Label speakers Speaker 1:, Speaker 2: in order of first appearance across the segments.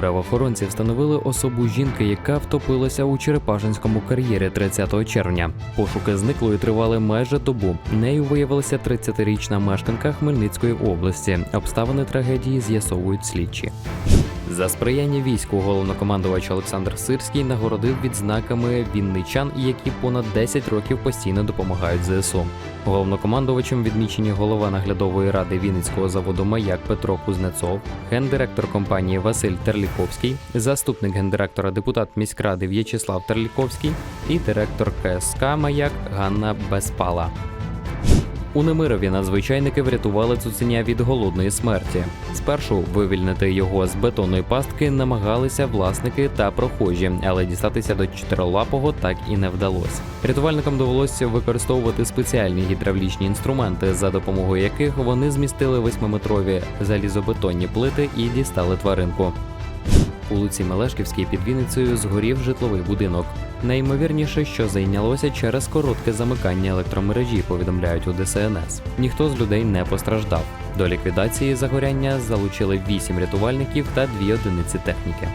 Speaker 1: Правоохоронці встановили особу жінки, яка втопилася у Черепашинському кар'єрі 30 червня. Пошуки зниклої тривали майже добу. Нею виявилася 30-річна мешканка Хмельницької області. Обставини трагедії з'ясовують слідчі. За сприяння війську головнокомандувач Олександр Сирський нагородив відзнаками вінничан, які понад 10 років постійно допомагають ЗСУ. Головнокомандувачем відмічені голова наглядової ради Вінницького заводу Маяк Петро Кузнецов, гендиректор компанії Василь Терліковський, заступник гендиректора депутат міськради В'ячеслав Терліковський і директор КСК Маяк Ганна Безпала. У Немирові надзвичайники врятували цуценя від голодної смерті. Спершу вивільнити його з бетонної пастки намагалися власники та прохожі, але дістатися до чотирилапого так і не вдалося. Рятувальникам довелося використовувати спеціальні гідравлічні інструменти, за допомогою яких вони змістили восьмиметрові залізобетонні плити і дістали тваринку. У Луці Мелешківській під Вінницею згорів житловий будинок. Найімовірніше, що зайнялося через коротке замикання електромережі, повідомляють у ДСНС. Ніхто з людей не постраждав. До ліквідації загоряння залучили 8 рятувальників та 2 одиниці техніки.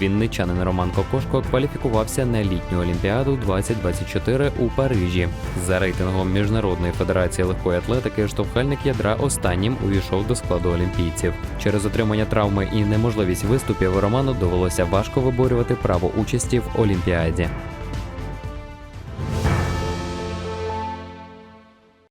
Speaker 1: Вінничанин Роман Кокошко кваліфікувався на літню олімпіаду 2024 у Парижі. За рейтингом Міжнародної федерації легкої атлетики штовхальник ядра останнім увійшов до складу олімпійців. Через отримання травми і неможливість виступів Роману довелося важко виборювати право участі в олімпіаді.